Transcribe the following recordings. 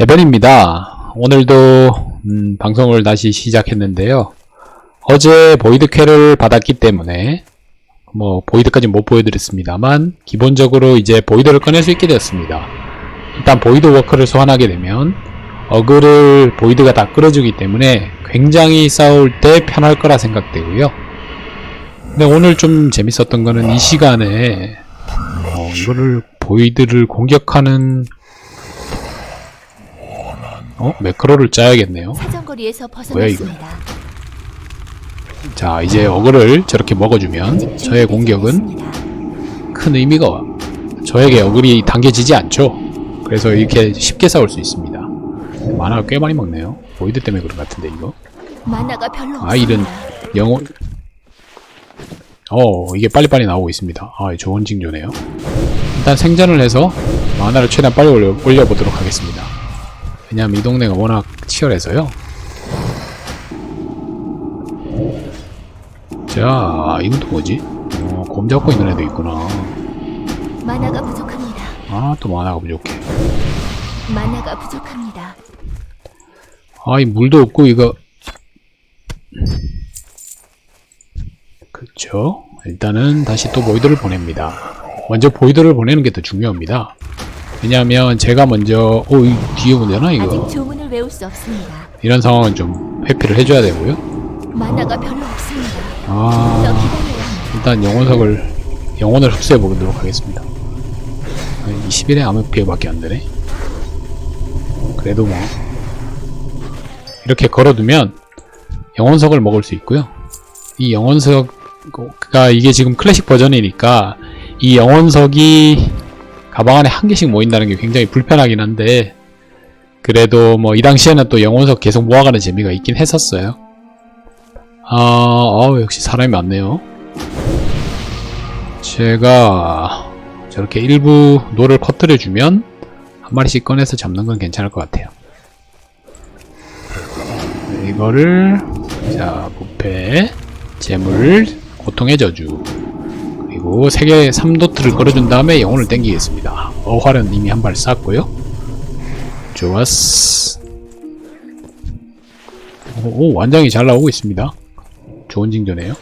에벤입니다. 오늘도 음, 방송을 다시 시작했는데요. 어제 보이드 퀘를 받았기 때문에 뭐 보이드까지 못 보여드렸습니다만 기본적으로 이제 보이드를 꺼낼 수 있게 되었습니다. 일단 보이드 워크를 소환하게 되면 어그를 보이드가 다 끌어주기 때문에 굉장히 싸울 때 편할 거라 생각되고요. 근데 오늘 좀 재밌었던 거는 이 시간에 어, 이거를 보이드를 공격하는 어? 매크로를 짜야겠네요. 사정거리에서 뭐야, 이거? 벗어났습니다. 자, 이제 어그를 저렇게 먹어주면 저의 공격은. 큰 의미가 저에게 어글이 당겨지지 않죠. 그래서 이렇게 쉽게 싸울 수 있습니다. 만화가 꽤 많이 먹네요. 보이드 때문에 그런 것 같은데 이거. 만화가 별로. 아 이런 영혼. 어 이게 빨리빨리 나오고 있습니다. 아 좋은 징조네요. 일단 생전을 해서 만화를 최대한 빨리 올려, 올려보도록 하겠습니다. 왜냐면 이 동네가 워낙 치열해서요. 자 이건 또 뭐지? 어, 곰 잡고 있는 애도 있구나. 만화가 부족합니다. 아 또 만화가 부족해. 만화가 부족합니다. 아 이 물도 없고 이거 그쵸 일단은 다시 또 보이드를 보냅니다 먼저 보이드를 보내는 게 더 중요합니다 왜냐하면 제가 먼저 어이 뒤에 보잖아 이거 아직 조문을 외울 수 없습니다. 이런 상황은 좀 회피를 해줘야 되고요 만화가 별로 없습니다. 더 아 기다려야 합니다. 일단 영혼석을 영혼을 흡수해 보도록 하겠습니다 20일에 아무 피해밖에 안 되네 그래도 뭐 이렇게 걸어두면 영혼석을 먹을 수 있고요 이 영혼석가 이게 지금 클래식 버전이니까 이 영혼석이 가방 안에 한 개씩 모인다는 게 굉장히 불편하긴 한데 그래도 뭐 이 당시에는 또 영혼석 계속 모아가는 재미가 있긴 했었어요 아, 어우, 역시 사람이 많네요. 제가 저렇게 일부 노를 퍼뜨려주면 한 마리씩 꺼내서 잡는 건 괜찮을 것 같아요. 이거를 자 부패, 재물, 고통의 저주 그리고 세개 3도트를 걸어준 다음에 영혼을 땡기겠습니다. 어활은 이미 한 발 쐈고요. 좋았어. 오, 오, 완장이 잘 나오고 있습니다. 좋은 징조네요.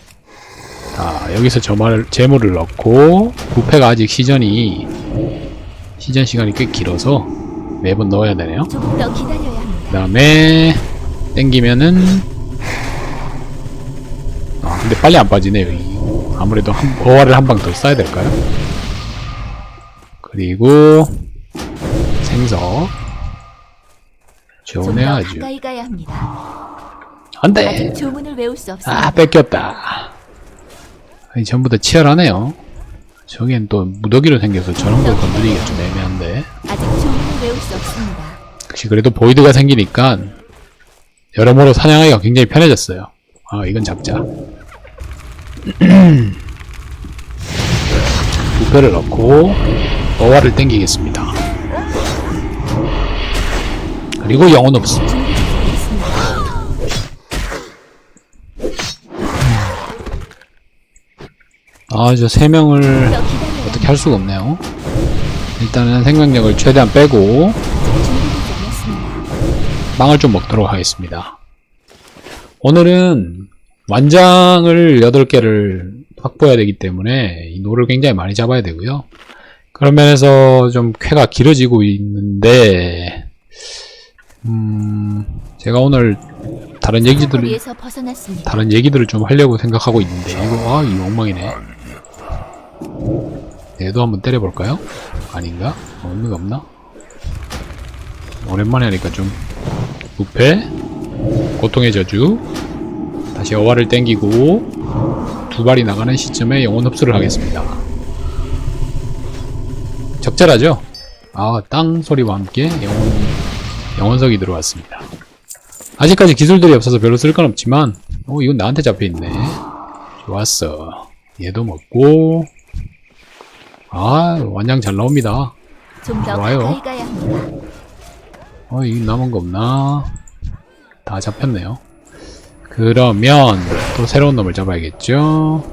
자, 여기서 저말 재물을 넣고 부패가 아직 시전이 시전 시간이 꽤 길어서 매번 넣어야 되네요. 그 다음에 땡기면은 아 근데 빨리 안 빠지네요. 이. 아무래도 한, 어화를 한 방 더 써야 될까요? 그리고 생석 가까이 가야 합니다. 안돼 조문을 외울 수 없습니다. 아 뺏겼다 아니, 전부 다 치열하네요 저기엔 또 무더기로 생겨서 저런 걸 건드리기가 좀 애매한데 아직 조문을 외울 수 없습니다. 역시 그래도 보이드가 생기니까 여러모로 사냥하기가 굉장히 편해졌어요 아 이건 잡자 부패를 넣고 어화를 땡기겠습니다 그리고 영혼 없음 않았습니다. 아저 세 명을 어떻게 할 수가 없네요. 일단은 생명력을 최대한 빼고. 빵을 좀 먹도록 하겠습니다. 오늘은 완장을 8개를 확보해야 되기 때문에 이 노를 굉장히 많이 잡아야 되고요. 그런 면에서 좀 쾌가 길어지고 있는데 음 제가 오늘 다른 얘기들을. 다른 얘기들을 좀 하려고 생각하고 있는데 이거 아이 엉망이네 얘도 한번 때려볼까요? 아닌가? 어, 의미가 없나? 오랜만에 하니까 좀 부패 고통의 저주 다시 어화를 땡기고 두 발이 나가는 시점에 영혼 흡수를 하겠습니다. 적절하죠? 아 땅 소리와 함께 영혼 영혼석이 들어왔습니다. 아직까지 기술들이 없어서 별로 쓸 건 없지만 어 이건 나한테 잡혀있네. 좋았어. 얘도 먹고. 아 완장 잘 나옵니다. 좋아요. 어 이 남은 거 없나? 다 잡혔네요 그러면 또 새로운 놈을 잡아야겠죠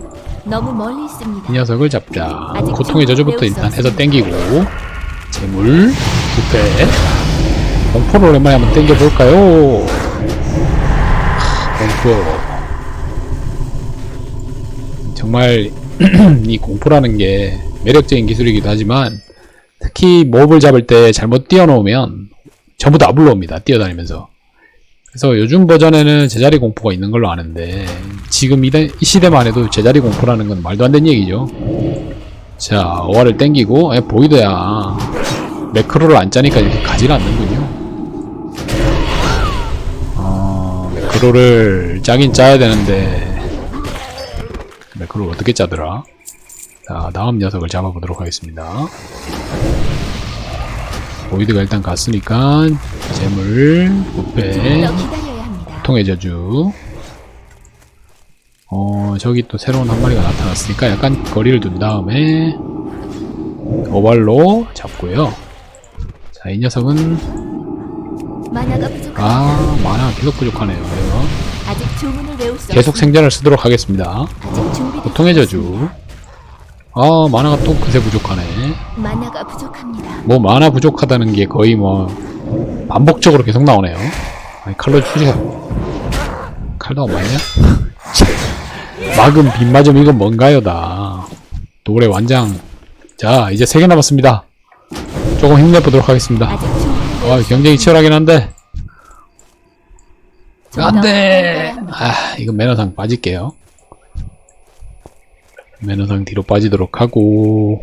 너무 멀리 있습니다. 이 녀석을 잡자 고통의 좀 저주부터 일단 해서. 땡기고 재물 부패 공포를 오랜만에 한번 땡겨볼까요? 하, 공포. 정말 이 공포라는 게 매력적인 기술이기도 하지만 특히 몹을 잡을 때 잘못 뛰어놓으면 전부 다 불러옵니다. 뛰어다니면서. 그래서 요즘 버전에는 제자리 공포가 있는 걸로 아는데 지금 이, 대- 이 시대만 해도 제자리 공포라는 건 말도 안 되는 얘기죠. 자, 어화를 땡기고 에, 보이드야. 매크로를 안 짜니까 이렇게 가지 않는군요. 어, 매크로를 짜긴 짜야 되는데 매크로를 어떻게 짜더라? 자, 다음 녀석을 잡아보도록 하겠습니다. 보이드가 일단 갔으니까 재물, 부패. 통의 저주. 어, 저기 또 새로운 한 마리가 나타났으니까 약간 거리를 둔 다음에 오발로 잡고요. 자, 이 녀석은 만화가. 아, 만화 계속 부족하네요. 수 계속. 생존을 쓰도록 하겠습니다. 고통의 저주. 아, 만화가 또 그새 부족하네. 만화가 부족합니다. 뭐 만화 부족하다는 게 거의 뭐 반복적으로 계속 나오네요. 아니, 칼로 추세요. 칼도 안 맞냐? 막음 빗맞음 이건 뭔가요 다. 노래 완장. 자 이제 세 개 남았습니다. 조금 힘내보도록 하겠습니다. 아직 아수 경쟁이 없습니다. 치열하긴 한데 안돼. 아 이건 매너상 빠질게요. 매너상 뒤로 빠지도록 하고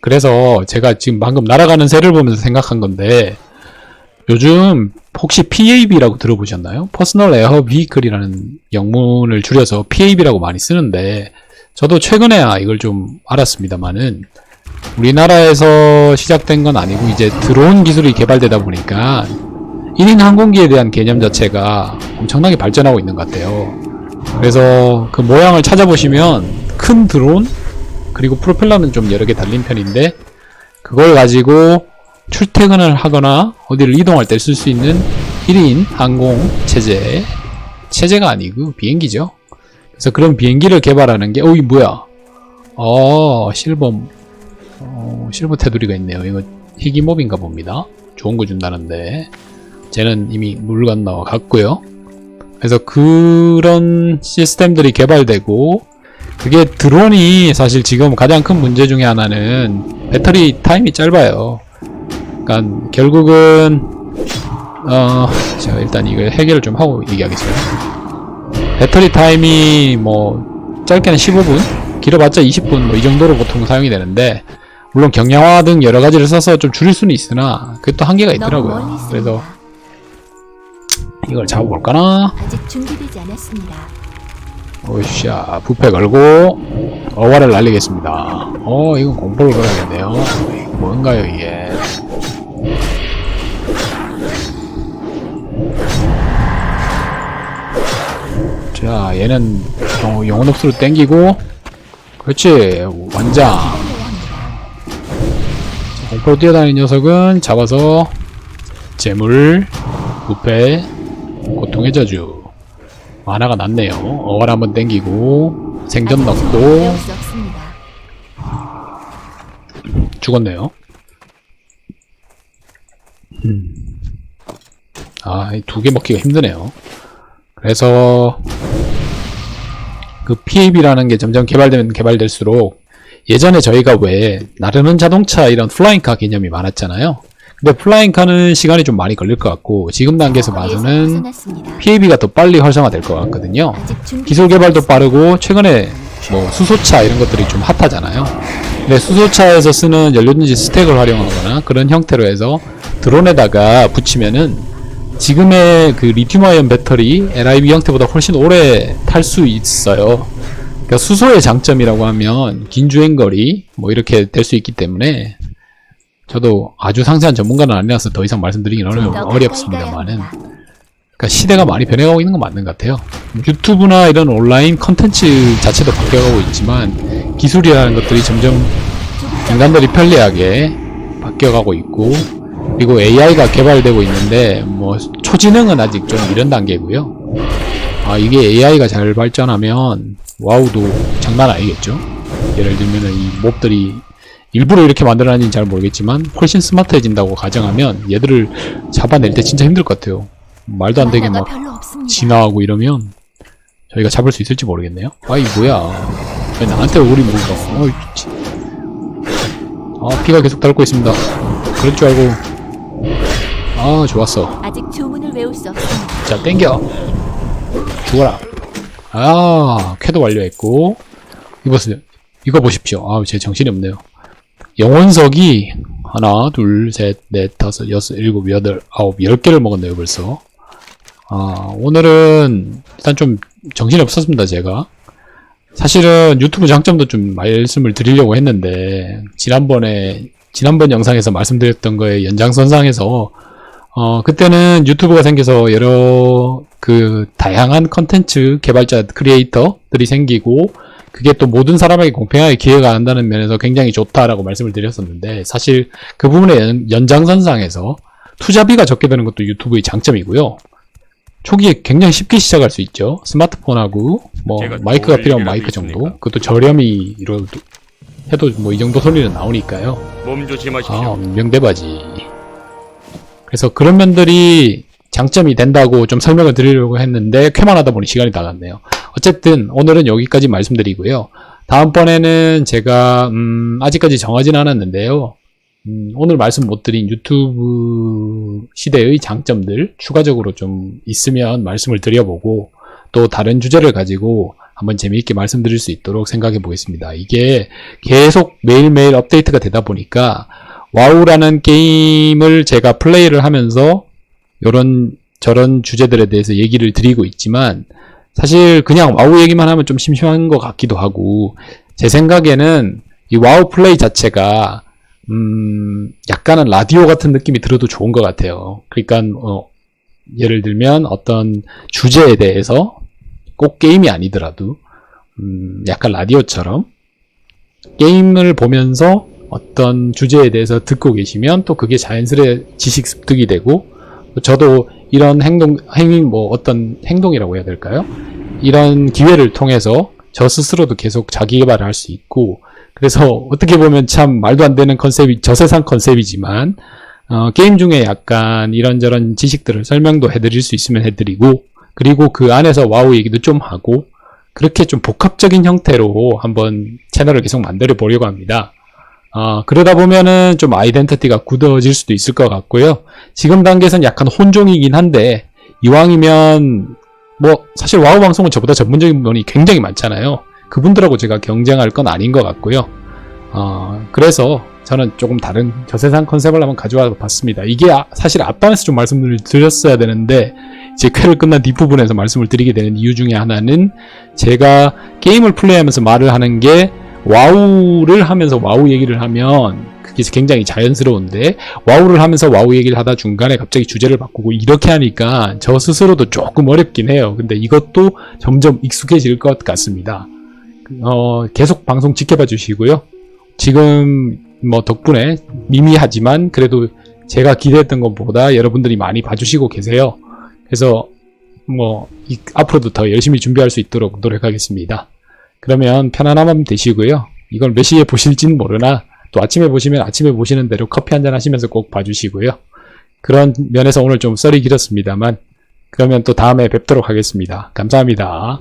그래서 제가 지금 방금 날아가는 새를 보면서 생각한 건데 요즘 혹시 PAB라고 들어보셨나요? Personal Air Vehicle이라는 영문을 줄여서 PAB라고 많이 쓰는데 저도 최근에야 이걸 좀 알았습니다만은 우리나라에서 시작된 건 아니고 이제 드론 기술이 개발되다 보니까 1인 항공기에 대한 개념 자체가 엄청나게 발전하고 있는 것 같아요. 그래서 그 모양을 찾아보시면 큰 드론 그리고 프로펠러는 좀 여러 개 달린 편인데 그걸 가지고 출퇴근을 하거나 어디를 이동할 때 쓸 수 있는 1인 항공 체제 체제가 아니고 비행기죠. 그래서 그런 비행기를 개발하는 게 어이 뭐야? 어 실버 어, 실버 테두리가 있네요. 이거 희귀몹인가 봅니다. 좋은 거 준다는데 쟤는 이미 물 건너 갔고요. 그래서 그런 시스템들이 개발되고 그게 드론이 사실 지금 가장 큰 문제 중에 하나는 배터리 타임이 짧아요. 그러니까 결국은 어 제가 일단 이걸 해결을 좀 하고 얘기하겠습니다. 배터리 타임이 뭐 짧게는 15분, 길어봤자 20분 뭐 이 정도로 보통 사용이 되는데 물론 경량화 등 여러 가지를 써서 좀 줄일 수는 있으나 그게 또 한계가 있더라고요. 그래서 이걸 잡아볼까나? 아직 준비되지 않았습니다. 오샤 부패 걸고 어화를 날리겠습니다 어 이건 공포를 걸어야겠네요 뭔가요 이게 자 얘는 어, 영혼 흡수로 땡기고 그렇지 완장. 공포로 뛰어다니는 녀석은 잡아서 재물 부패 고통의 저주. 만화가 났네요. 어월 한번 땡기고 생전 넣고. 죽었네요. 음. 아두 개 먹기가 힘드네요. 그래서 그 PAB라는 게 점점 개발되면 개발될수록 예전에 저희가 왜 나르는 자동차 이런 플라잉카 개념이 많았잖아요 근데 플라잉카는 시간이 좀 많이 걸릴 것 같고 지금 단계에서 거리에서 봐서는. PAB가 더 빨리 활성화될 것 같거든요. 기술 개발도 빠르고 최근에 뭐 수소차 이런 것들이 좀 핫하잖아요. 근데 수소차에서 쓰는 연료전지 스택을 활용하거나 그런 형태로 해서 드론에다가 붙이면은 지금의 그 리튬아이언 배터리 LIB 형태보다 훨씬 오래 탈 수 있어요. 그러니까 수소의 장점이라고 하면 긴 주행거리 뭐 이렇게 될 수 있기 때문에 저도 아주 상세한 전문가는 아니라서 더 이상 말씀드리긴 어려, 가야 어렵습니다만은. 그러니까 시대가 많이 변해가고 있는 건 맞는 것 같아요. 유튜브나 이런 온라인 컨텐츠 자체도 바뀌어가고 있지만 기술이라는 것들이 점점 인간들이 편리하게 바뀌어가고 있고 그리고 AI가 개발되고 있는데 뭐 초지능은 아직 좀 이런 단계고요. 아 이게 AI가 잘 발전하면 와우도 장난 아니겠죠. 예를 들면은 이 몹들이 일부러 이렇게 만들어놨는지 잘 모르겠지만 훨씬 스마트해진다고 가정하면 얘들을 잡아낼 때 진짜 힘들 것 같아요. 말도 안 되게 막. 진화하고 이러면 저희가 잡을 수 있을지 모르겠네요. 아이 뭐야? 왜 나한테 오리 물어? 어이 치. 아 피가 계속 닳고 있습니다. 그럴 줄 알고 아 좋았어. 아직 주문을 외울 수 없습니다. 자 땡겨 죽어라. 아 쾌도 완료했고 이보세요. 이거 보십시오. 아제 정신이 없네요. 영혼석이 하나, 둘, 셋, 넷, 다섯, 여섯, 일곱, 여덟, 아홉, 열 개를 먹었네요 벌써. 아, 오늘은 일단 좀 정신이 없었습니다, 제가. 사실은 유튜브 장점도 좀 말씀을 드리려고 했는데, 지난번에, 지난번 영상에서 말씀드렸던 거에 연장선상에서, 어, 그때는 유튜브가 생겨서 여러 그 다양한 컨텐츠 개발자, 크리에이터들이 생기고, 그게 또 모든 사람에게 공평하게 기회가 한다는 면에서 굉장히 좋다라고 말씀을 드렸었는데, 사실 그 부분의 연, 연장선상에서 투자비가 적게 드는 것도 유튜브의 장점이고요. 초기에 굉장히 쉽게 시작할 수 있죠. 스마트폰하고 뭐 마이크가 필요한 마이크 정도. 있습니까? 그것도 저렴히 이뤄도 해도 뭐 이 정도 소리는 나오니까요. 몸 조심하십시오. 아, 명대바지. 그래서 그런 면들이 장점이 된다고 좀 설명을 드리려고 했는데 쾌만 하다 보니 시간이 다 갔네요. 어쨌든 오늘은 여기까지 말씀드리고요. 다음번에는 제가 음, 아직까지 정하진 않았는데요. 음, 오늘 말씀 못 드린 유튜브 시대의 장점들 추가적으로 좀 있으면 말씀을 드려보고 또 다른 주제를 가지고 한번 재미있게 말씀드릴 수 있도록 생각해 보겠습니다. 이게 계속 매일매일 업데이트가 되다 보니까 와우라는 게임을 제가 플레이를 하면서 이런 저런 주제들에 대해서 얘기를 드리고 있지만 사실 그냥 와우 얘기만 하면 좀 심심한 것 같기도 하고 제 생각에는 이 와우 플레이 자체가 음 약간은 라디오 같은 느낌이 들어도 좋은 것 같아요. 그러니까 어, 예를 들면 어떤 주제에 대해서 꼭 게임이 아니더라도 음 약간 라디오처럼 게임을 보면서 어떤 주제에 대해서 듣고 계시면 또 그게 자연스레 지식 습득이 되고 저도 이런 행동, 행위, 뭐 어떤 행동이라고 해야 될까요? 이런 기회를 통해서 저 스스로도 계속 자기 개발을 할 수 있고 그래서 어떻게 보면 참 말도 안 되는 컨셉이 저세상 컨셉이지만 어, 게임 중에 약간 이런저런 지식들을 설명도 해드릴 수 있으면 해드리고 그리고 그 안에서 와우 얘기도 좀 하고 그렇게 좀 복합적인 형태로 한번 채널을 계속 만들어 보려고 합니다. 어, 그러다 보면은 좀 아이덴티티가 굳어질 수도 있을 것 같고요. 지금 단계에서는 약간 혼종이긴 한데, 이왕이면, 뭐, 사실 와우 방송은 저보다 전문적인 분이 굉장히 많잖아요. 그분들하고 제가 경쟁할 건 아닌 것 같고요. 어, 그래서 저는 조금 다른 저세상 컨셉을 한번 가져와 봤습니다. 이게 아- 사실 앞단에서 좀 말씀을 드렸어야 되는데, 이제 쾌를 끝난 뒷부분에서 말씀을 드리게 되는 이유 중에 하나는 제가 게임을 플레이하면서 말을 하는 게 와우를 하면서 와우 얘기를 하면 그게 굉장히 자연스러운데 와우를 하면서 와우 얘기를 하다 중간에 갑자기 주제를 바꾸고 이렇게 하니까 저 스스로도 조금 어렵긴 해요. 근데 이것도 점점 익숙해질 것 같습니다. 어, 계속 방송 지켜봐 주시고요. 지금 뭐 덕분에 미미하지만 그래도 제가 기대했던 것보다 여러분들이 많이 봐주시고 계세요. 그래서 뭐 이- 앞으로도 더 열심히 준비할 수 있도록 노력하겠습니다. 그러면 편안한 밤 되시고요. 이걸 몇 시에 보실진 모르나 또 아침에 보시면 아침에 보시는 대로 커피 한 잔 하시면서 꼭 봐주시고요. 그런 면에서 오늘 좀 썰이 길었습니다만 그러면 또 다음에 뵙도록 하겠습니다. 감사합니다.